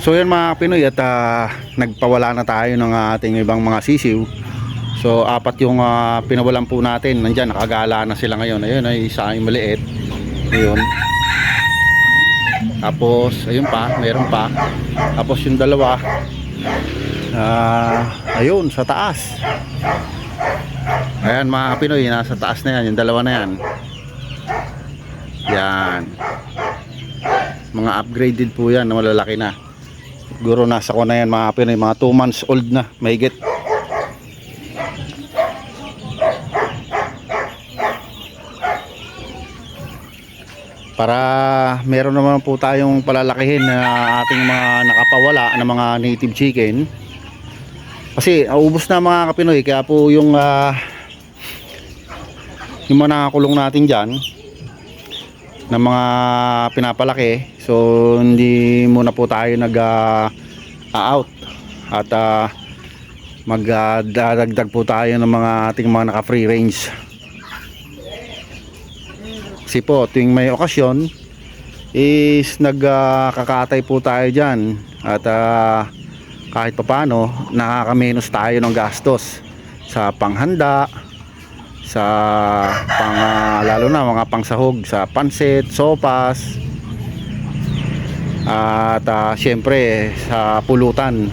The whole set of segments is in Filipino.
So yan mga Pinoy at ah, nagpawala na tayo ng ating ibang mga sisiw. So apat yung ah, pinawalan po natin. Nandiyan nakagala na sila ngayon. Ayun ay isa ay maliit. Ayun. Tapos ayun pa, meron pa. Tapos yung dalawa ah, ayun sa taas. Ayan mga Pinoy, nasa taas na yan, yung dalawa na yan. Yan. Mga upgraded po yan, na malalaki na. Siguro nasa ko na yan mga Pinoy, mga 2 months old na, mahigit. Para meron naman po tayong palalakihin na ating mga nakapawala na mga native chicken. Kasi naubos na mga kapinoy, kaya po yung ah, yung mga nakakulong natin dyan na mga pinapalaki. So hindi muna po tayo nag ah, out. At ah, magdadagdag po tayo ng mga ating mga naka free range. Kasi po tuwing may okasyon is nagkakatay po tayo dyan. At ah, kahit papano nakakamenos tayo ng gastos sa panghanda sa pang ah, lalo na mga pangsahog sa pansit, sopas. At ah, syempre sa pulutan.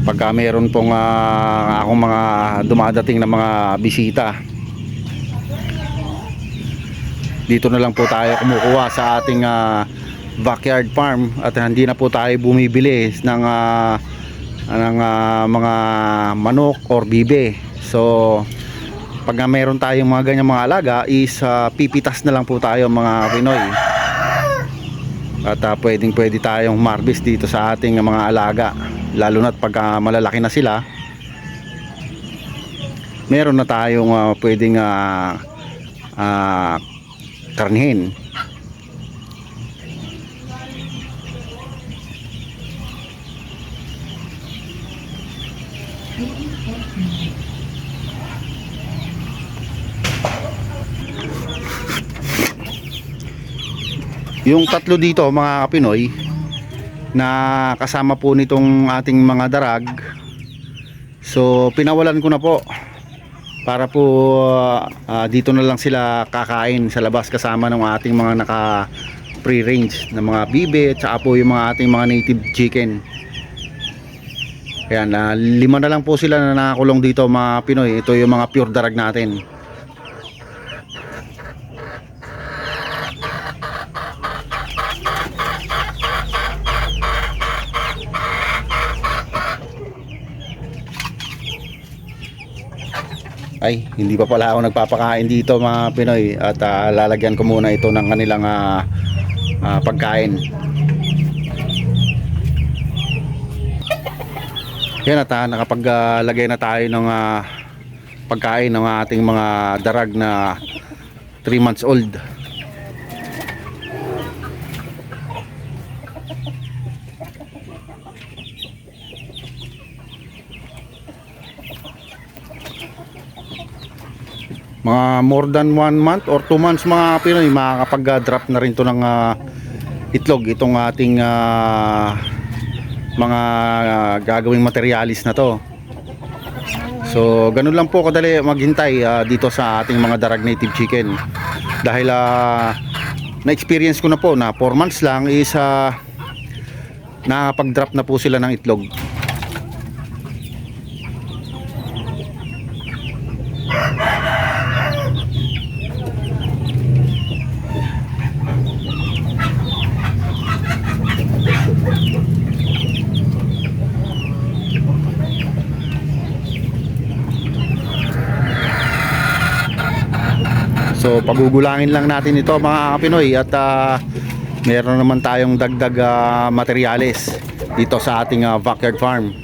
Pagka meron pong ah, akong mga dumadating na mga bisita. Dito na lang po tayo kumukuha sa ating ah, backyard farm at hindi na po tayo bumibili ng ah, ng ah, mga manok or bibe. So pag meron tayong mga ganyan mga alaga is ah, pipitas na lang po tayo mga Pinoy. At uh, pwedeng pwede tayong marbis dito sa ating mga alaga lalo na't pag ah, malalaki na sila. Meron na tayong ah, pwedeng ah, ah, karnihin yung tatlo dito mga kapinoy na kasama po nitong ating mga darag so pinawalan ko na po para po ah, dito na lang sila kakain sa labas kasama ng ating mga naka free range na mga bibe at saka po yung mga ating mga native chicken Ayan, ah, lima na lang po sila na nakakulong dito mga Pinoy. Ito yung mga pure darag natin. Ay, hindi pa pala ako nagpapakain dito mga Pinoy at ah, lalagyan ko muna ito ng kanilang ah, ah, pagkain. Yan at ah, nakapaglagay na tayo ng ah, pagkain ng ating mga darag na 3 months old. Mga more than 1 month or 2 months mga Pinoy makakapag-drop na rin to ng ah, itlog itong ating ah, mga ah, gagawing materialis na to. So ganun lang po kadali maghintay ah, dito sa ating mga darag native chicken. Dahil ah, na experience ko na po na 4 months lang is ah, nakakapag-drop na po sila ng itlog So pagugulangin lang natin ito mga Pinoy at ah, meron naman tayong dagdag ah, materyales dito sa ating ah, backyard farm.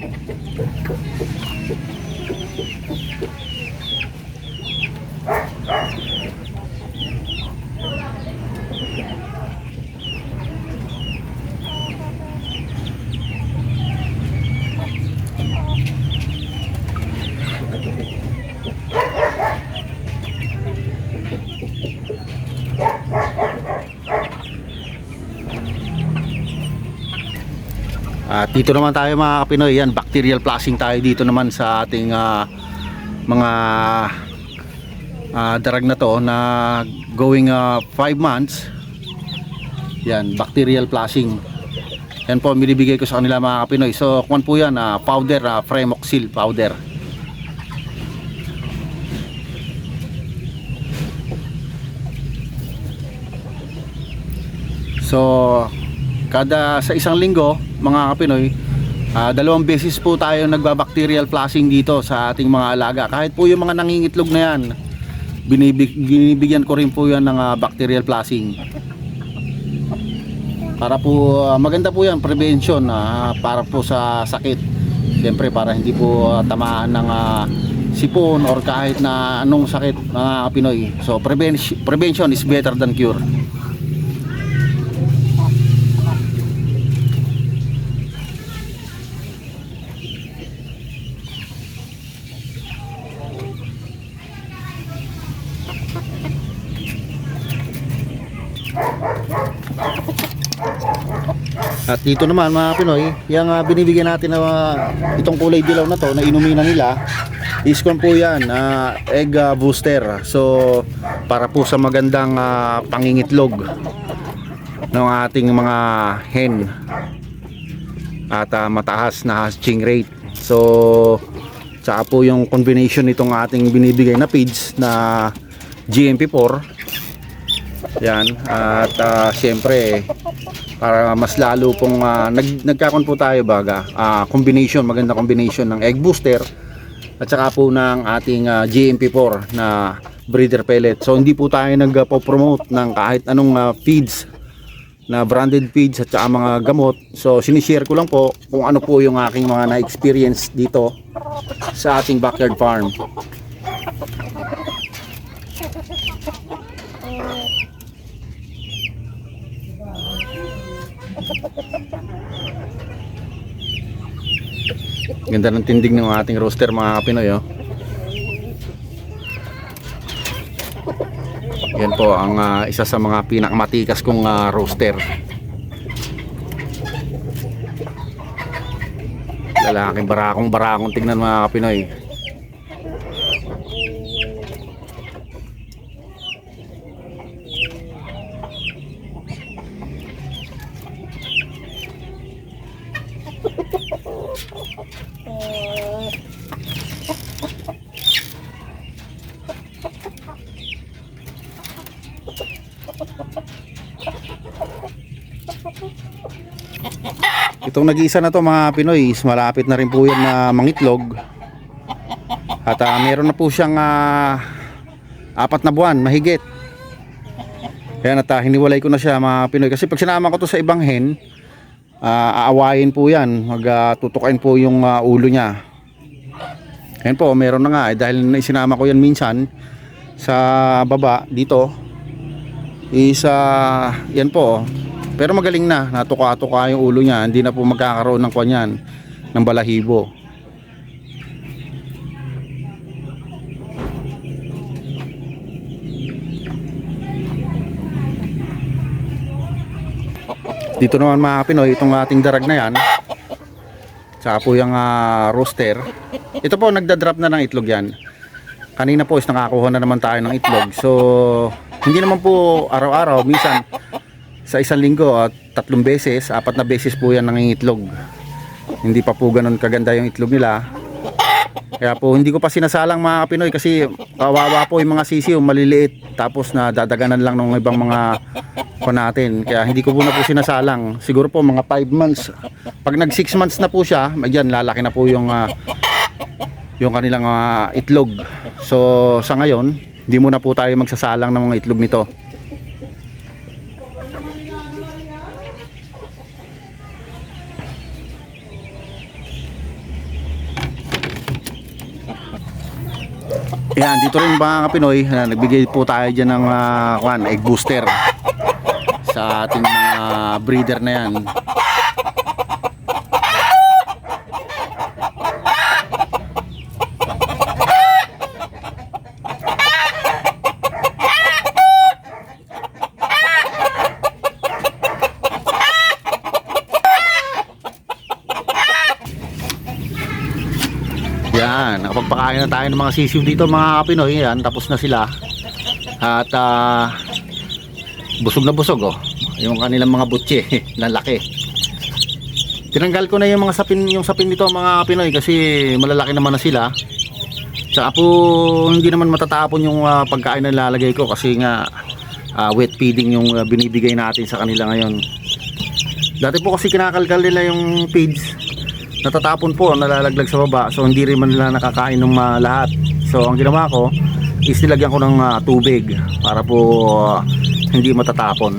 At dito naman tayo mga Pinoy, yan, bacterial flushing tayo dito naman sa ating ah, mga ah, darag na to na going 5 months. Yan, bacterial flushing. Yan po, binibigay ko sa kanila mga Pinoy. So, kung po yan, ah, powder, ah, Fremoxil powder. So, kada sa isang linggo, mga Pinoy, ah, dalawang beses po tayo nagbabacterial flushing dito sa ating mga alaga. Kahit po yung mga nangingitlog na yan, binibig, binibigyan ko rin po yan ng ah, bacterial flushing. Para po, ah, maganda po yan, prevention, ah, para po sa sakit. Siyempre, para hindi po ah, tamaan ng ah, sipon or kahit na anong sakit mga Pinoy. So, prevention, prevention is better than cure. At dito naman mga Pinoy, yung ah, binibigyan natin na ah, itong kulay dilaw na to na inumin nila is kung po yan, ah, egg ah, booster. So para po sa magandang ah, pangingitlog ng ating mga hen at ah, mataas na hatching rate. So tsaka po yung combination nitong ating binibigay na feeds na GMP4 yan at ah, syempre para mas lalo pong ah, nag, nagkakon po tayo baga ah, combination maganda combination ng egg booster at saka po ng ating ah, GMP4 na breeder pellet. So hindi po tayo nagpo-promote ng kahit anong ah, feeds na branded feeds at saka mga gamot. So sinishare ko lang po kung ano po yung aking mga na-experience dito sa ating backyard farm Ganda ng tindig ng ating roaster mga Pinoy oh. Yan po ang ah, isa sa mga pinakamatikas kong ah, roaster. Lalaking barakong barakong tingnan mga Pinoy. Itong nag-iisa na to mga Pinoy is malapit na rin po yan na mangitlog. At ah, meron na po siyang ah, apat na buwan, mahigit. Kaya nata, hiniwalay ko na siya mga Pinoy. Kasi pag sinama ko to sa ibang hen, ah, aawayin po yan. Magtutukain po yung ah, ulo niya. Ayan po, meron na nga. Eh, dahil isinama ko yan minsan sa baba dito is ah, yan po pero magaling na natuka-tuka yung ulo niya hindi na po magkakaroon ng kanyan ng balahibo dito naman mga Pinoy itong ating darag na yan. Saka po yung ah, roaster ito po nagda-drop na ng itlog yan. Kanina po is nakakuha na naman tayo ng itlog. So hindi naman po araw-araw. Minsan sa isang linggo at tatlong beses apat na beses po yan nangingitlog hindi pa po ganun kaganda yung itlog nila kaya po hindi ko pa sinasalang mga Pinoy kasi kawawa po yung mga sisiw maliliit. Tapos na dadaganan lang ng ibang mga ko natin. Kaya hindi ko po na po sinasalang. Siguro po mga 5 months. Pag nag 6 months na po siya magyan lalaki na po yung ah, yung kanilang ah, itlog. So sa ngayon hindi muna po tayo magsasalang ng mga itlog nito Yan, dito rin mga Pinoy, ah, nagbigay po tayo dyan ng ah, kwan, egg booster sa ating mga breeder na yan. Yan, nakapagpakain na tayo ng mga sisiw dito mga Pinoy. Yan, tapos na sila. At ah, busog na busog oh. Yung kanilang mga butche, na laki. Tinanggal ko na yung mga sapin, yung sapin nito mga Pinoy kasi malalaki naman na sila. Tsaka po hindi naman matatapon yung ah, pagkain na lalagay ko kasi nga ah, wet feeding yung ah, binibigay natin sa kanila ngayon. Dati po kasi kinakalkal nila yung feeds. Natatapon po, nalalaglag sa baba. So hindi rin man nila nakakain ng ah, lahat. So ang ginawa ko is nilagyan ko ng ah, tubig para po ah, hindi matatapon.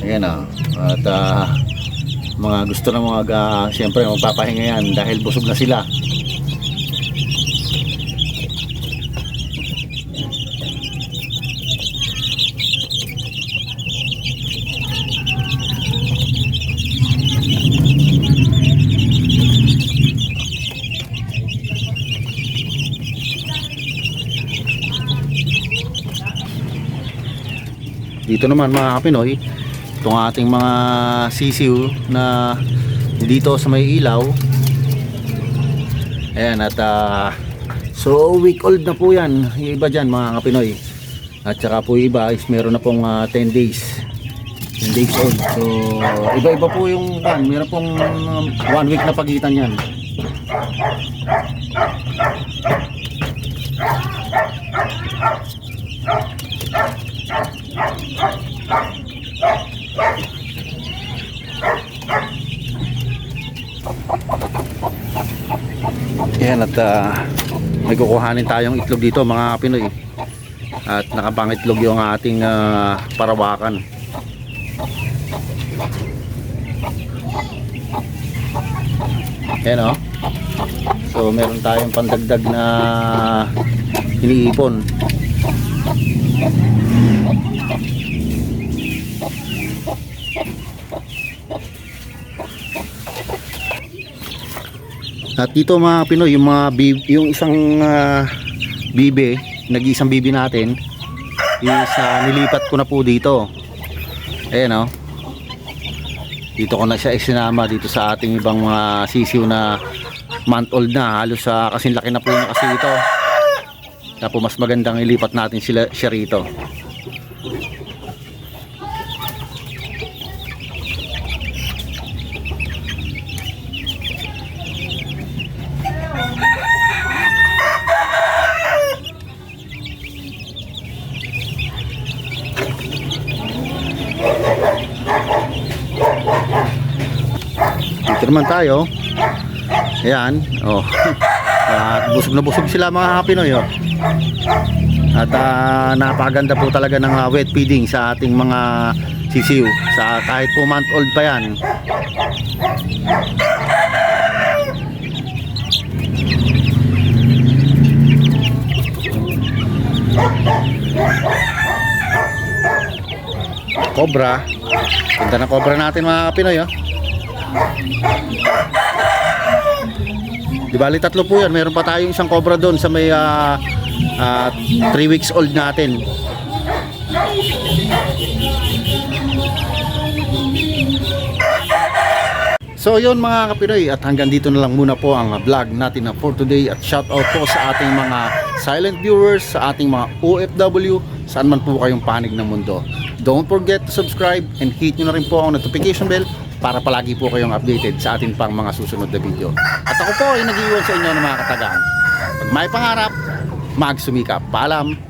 Ayan o. At ah, mga gusto na mga uh, siyempre magpapahinga yan dahil busog na sila. Dito naman mga Pinoy, itong ating mga sisiw na dito sa may ilaw. Ayan at ah, so week old na po yan, yung iba dyan mga Pinoy. At saka po iba is meron na pong ah, 10 days. 10 days old. So iba-iba po yung pan, meron pong 1 week na pagitan yan. Yan at uh, may kukuhanin tayong itlog dito mga Pinoy. At nakapangitlog yung ating ah, parawakan. Yan o. So meron tayong pandagdag na iniipon. At dito mga Pinoy, yung mga bib, yung isang ah, bibe, nag-iisang bibi natin, is ah, nilipat ko na po dito. Ayan oh. Dito ko na siya isinama dito sa ating ibang mga sisiw na month old na. Halos sa kasing laki na po niya kasi ito. Po mas magandang ilipat natin sila, siya rito. Naman tayo. Ayan. Oh. At busog na busog sila mga Pinoy. Oh. At ah, napakaganda po talaga ng ah, wet feeding sa ating mga sisiw. Sa kahit po month old pa yan. Cobra. Ganda na cobra natin mga Pinoy. Oh. Di bali tatlo po yan. Meron pa tayong isang cobra doon sa may 3 weeks old natin. So yun mga kapinoy at hanggang dito na lang muna po ang vlog natin na for today at shout out po sa ating mga silent viewers, sa ating mga OFW, saan man po kayong panig ng mundo. Don't forget to subscribe and hit nyo na rin po ang notification bell para palagi po kayong updated sa ating pang mga susunod na video. At ako po ay nag-iwan sa inyo ng mga katagang. Pag may pangarap, magsumikap. Paalam!